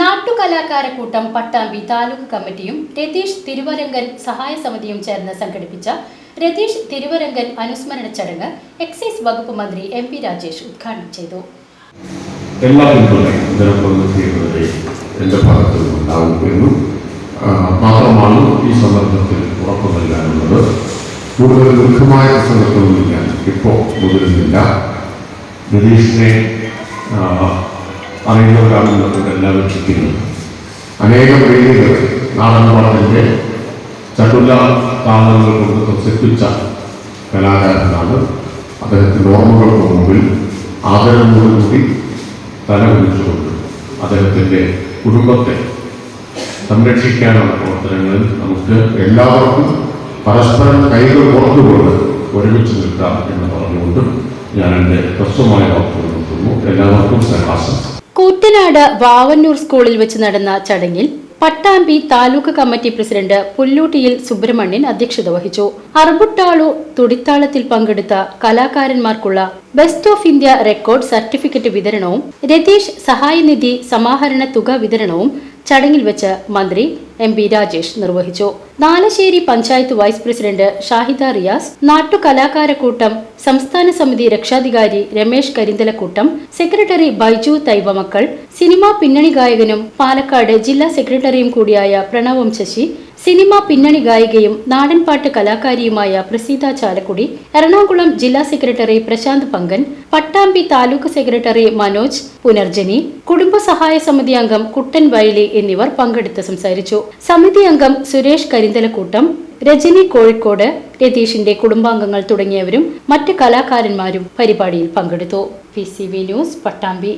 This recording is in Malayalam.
നാട്ടുകലാകാരക്കൂട്ടം പട്ടാമ്പി താലൂക്ക് കമ്മിറ്റിയും രതീഷ് തിരുവരങ്കൻ സഹായ സമിതിയും ചേർന്ന് സംഘടിപ്പിച്ച രതീഷ് തിരുവരങ്കൻ അനുസ്മരണ ചടങ്ങ് എക്സൈസ് വകുപ്പ് മന്ത്രി എം പി രാജേഷ് ഉദ്ഘാടനം ചെയ്തു. എല്ലാ എന്റെ ഭാഗത്തു നിന്നുണ്ടാവുമെന്നും മാത്രമാണ് ഈ സന്ദർഭത്തിൽ ഉറപ്പു നൽകാനുള്ളത്. കൂടുതൽ ദീർഘമായ പ്രസംഗത്തൊന്നും ഞാൻ ഇപ്പോൾ മുതിരുന്നില്ല. രതീഷിനെ ആ, അറിയുന്നവരാണെന്നുള്ളത് എല്ലാവരും ചിന്തിക്കുന്നു അനേകം വേദികൾ നാടൻ പാട്ടിന്റെ ചടുല താളങ്ങൾ കൊണ്ട് പ്രസിപ്പിച്ച കലാകാരനാണ്. അദ്ദേഹത്തിന്റെ ഓർമ്മകൾക്ക് മുമ്പിൽ ആദരവോടുകൂടി തലകുനിച്ചുകൊണ്ട് അദ്ദേഹത്തിന്റെ കുടുംബത്തെ സംരക്ഷിക്കാനുള്ള പ്രവർത്തനങ്ങളിൽ നമുക്ക് എല്ലാവർക്കും പരസ്പരം കൈകൾ പുറത്തുകൊണ്ട് ഒരുമിച്ച് നിൽക്കാം എന്ന് പറഞ്ഞുകൊണ്ട് ഞാൻ എന്റെ ഹ്രസ്വമായ വാക്കുകൾ നിർത്തുന്നു. എല്ലാവർക്കും സ്നേഹാശംസ കൂറ്റനാട് വാവന്നൂർ സ്കൂളിൽ വെച്ച് നടന്ന ചടങ്ങിൽ പട്ടാമ്പി താലൂക്ക് കമ്മിറ്റി പ്രസിഡന്റ് പുല്ലൂട്ടിയിൽ സുബ്രഹ്മണ്യൻ അധ്യക്ഷത വഹിച്ചു. അർബുട്ടാളു തുടിത്താളത്തിൽ പങ്കെടുത്ത കലാകാരന്മാർക്കുള്ള best of India record certificate വിതരണവും രതീഷ് സഹായനിധി സമാഹരണ തുക വിതരണവും ചടങ്ങിൽ വെച്ച് മന്ത്രി എം പി രാജേഷ് നിർവഹിച്ചു. നാലശ്ശേരി പഞ്ചായത്ത് വൈസ് പ്രസിഡന്റ് ഷാഹിദ റിയാസ് നാട്ടു നാട്ടുകലാകാരക്കൂട്ടം സംസ്ഥാന സമിതി രക്ഷാധികാരി രമേശ് കരിന്തലക്കൂട്ടം സെക്രട്ടറി ബൈജു തൈവമക്കൾ സിനിമാ പിന്നണി ഗായകനും പാലക്കാട് ജില്ലാ സെക്രട്ടറിയും കൂടിയായ പ്രണവം ശശി സിനിമാ പിന്നണി ഗായികയും നാടൻപാട്ട് കലാകാരിയുമായ പ്രസീത ചാലക്കുടി എറണാകുളം ജില്ലാ സെക്രട്ടറി പ്രശാന്ത് പങ്കൻ പട്ടാമ്പി താലൂക്ക് സെക്രട്ടറി മനോജ് പുനർജനി കുടുംബസഹായ സമിതി അംഗം കുട്ടൻ വയലി എന്നിവർ പങ്കെടുത്ത് സംസാരിച്ചു. സമിതി അംഗം സുരേഷ് കരിന്തലക്കൂട്ടം രജനി കോഴിക്കോട് രതീഷിന്റെ കുടുംബാംഗങ്ങൾ തുടങ്ങിയവരും മറ്റ് കലാകാരന്മാരും പരിപാടിയിൽ പങ്കെടുത്തു. P news Pattambi.